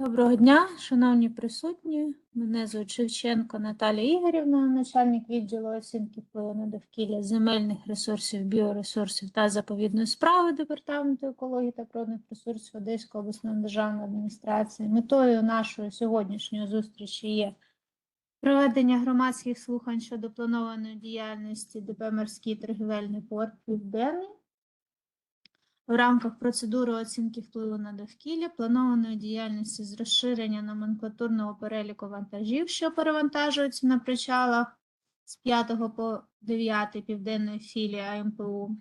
Доброго дня, шановні присутні. Мене звуть Шевченко Наталія Ігорівна, начальник відділу оцінки впливу на довкілля земельних ресурсів, біоресурсів та заповідної справи Департаменту екології та природних ресурсів Одеської обласної державної адміністрації. Метою нашої сьогоднішньої зустрічі є проведення громадських слухань щодо планованої діяльності ДП «Морський торгівельний порт Південний в рамках процедури оцінки впливу на довкілля, планованої діяльності з розширення номенклатурного переліку вантажів, що перевантажуються на причалах з 5 по 9 південної філії АМПУ,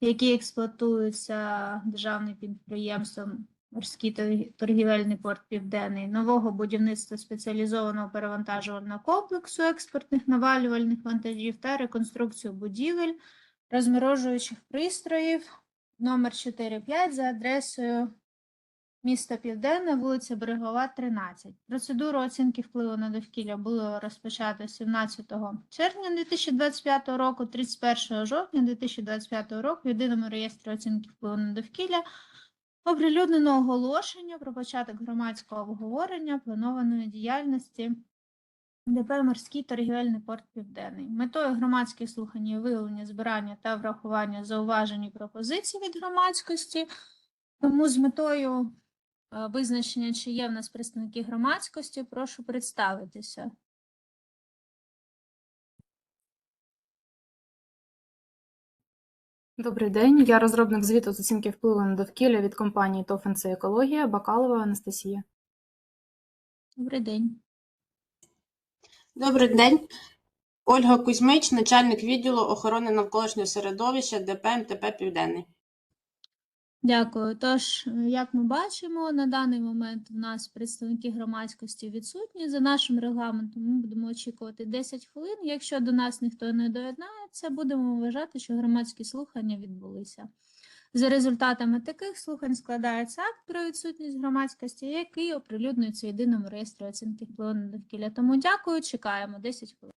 які експлуатуються державним підприємством Морський торгівельний порт Південний, нового будівництва спеціалізованого перевантажувального комплексу експортних навалювальних вантажів та реконструкцію будівель, розморожуючих пристроїв, номер 4-5 за адресою міста Південне, вулиця Берегова, 13. Процедуру оцінки впливу на довкілля було розпочато 17 червня 2025 року, 31 жовтня 2025 року в єдиному реєстрі оцінки впливу на довкілля оприлюднено оголошення про початок громадського обговорення планованої діяльності ДП «Морський торгівельний порт Південний. Метою громадських слухань є виявлення, збирання та врахування зауважень і пропозицій від громадськості. Тому з метою е, визначення, чи є в нас представники громадськості, прошу представитися. Добрий день. Я розробник звіту з оцінки впливу на довкілля від компанії ТОФНЦ Екологія Бакалова Анастасія. Добрий день. Добрий день. Ольга Кузьмич, начальник відділу охорони навколишнього середовища ДП МТП Південний. Дякую. Тож, як ми бачимо, на даний момент в нас представники громадськості відсутні. За нашим регламентом ми будемо очікувати 10 хвилин. Якщо до нас ніхто не доєднається, будемо вважати, що громадські слухання відбулися. За результатами таких слухань складається акт про відсутність громадськості, який оприлюднюється в єдиному реєстрі оцінки впливу на довкілля. Тому дякую, чекаємо 10 хвилин.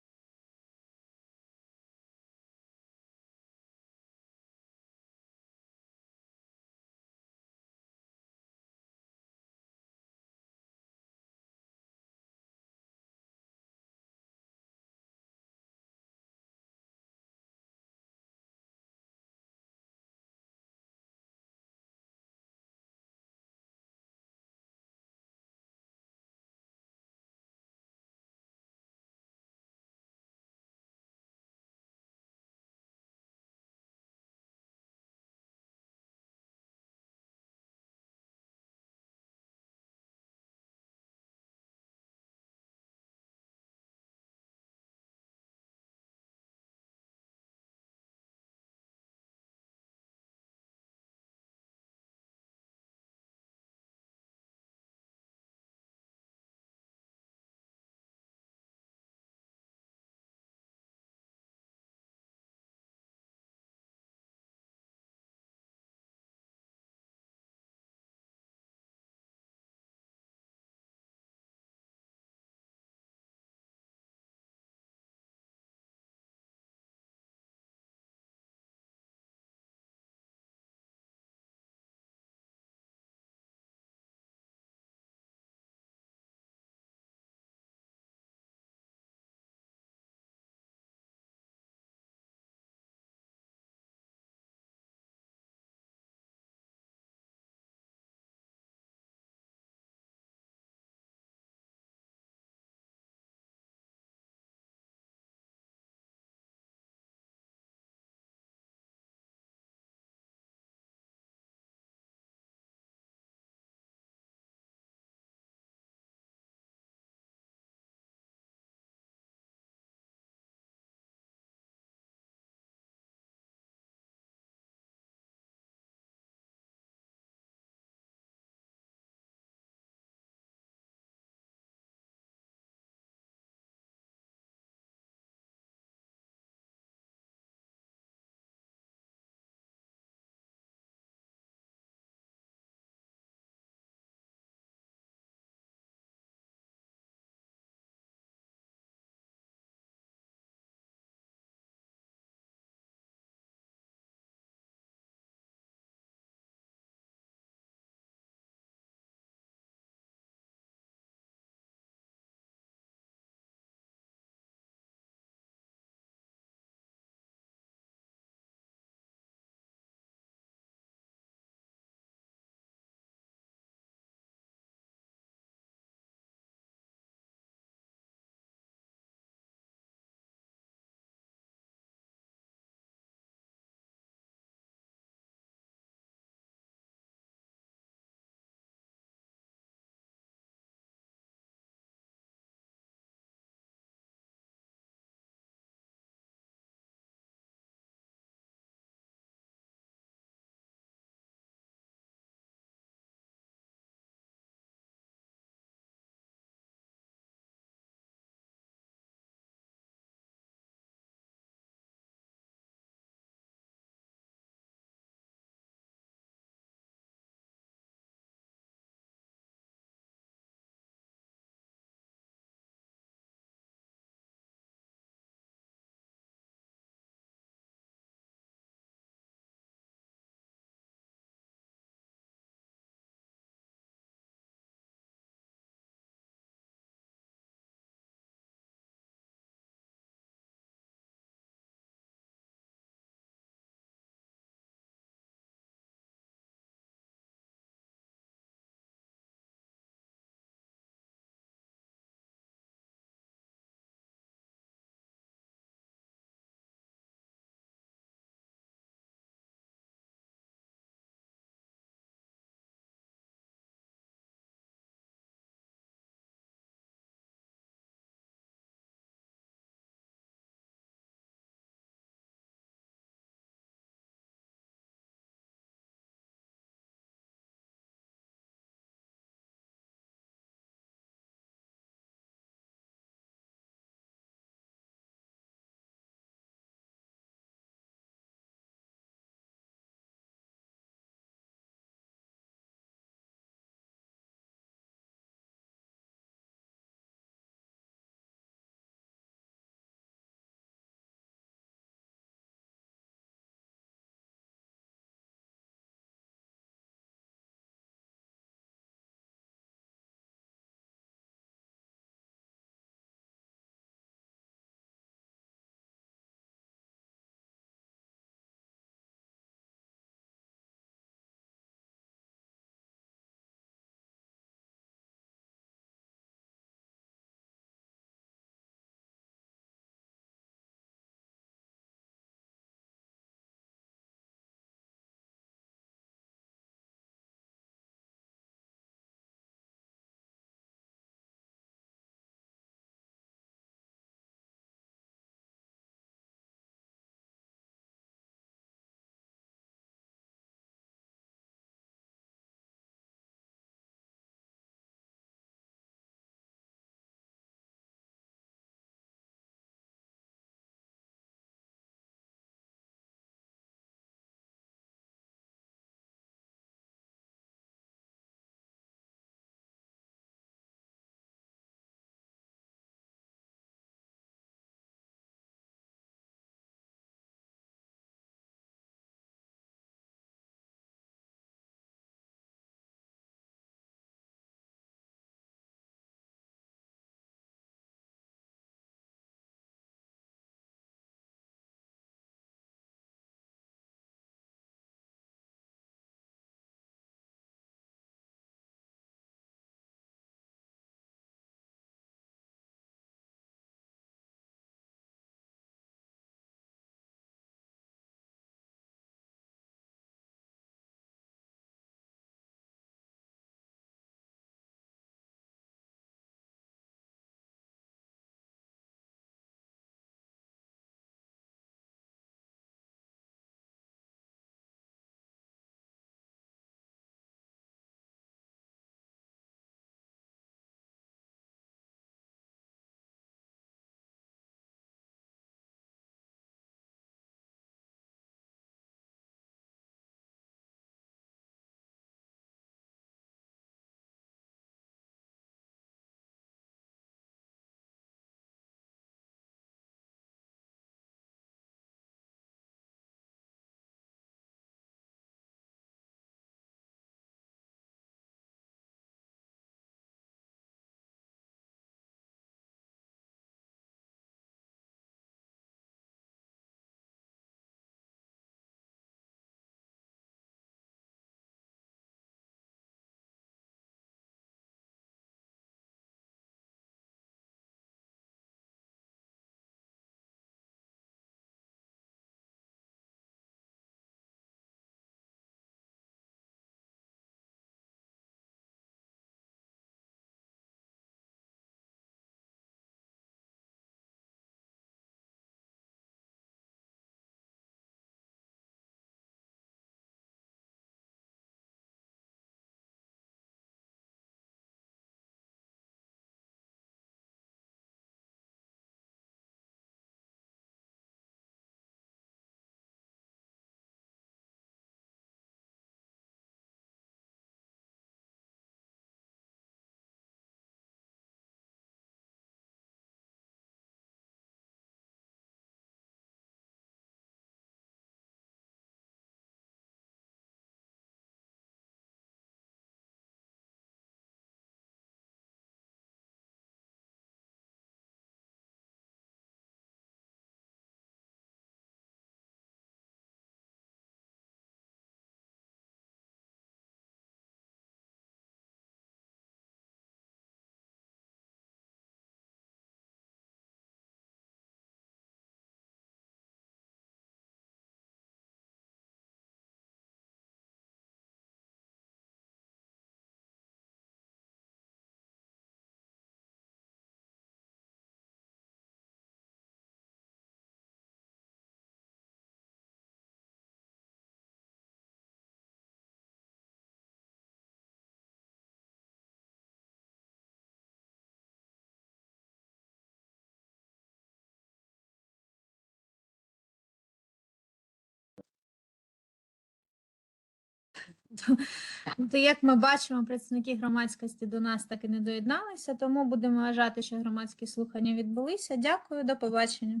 То, як ми бачимо, представники громадськості до нас так і не доєдналися, тому будемо вважати, що громадські слухання відбулися. Дякую, до побачення.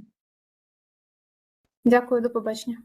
Дякую, до побачення.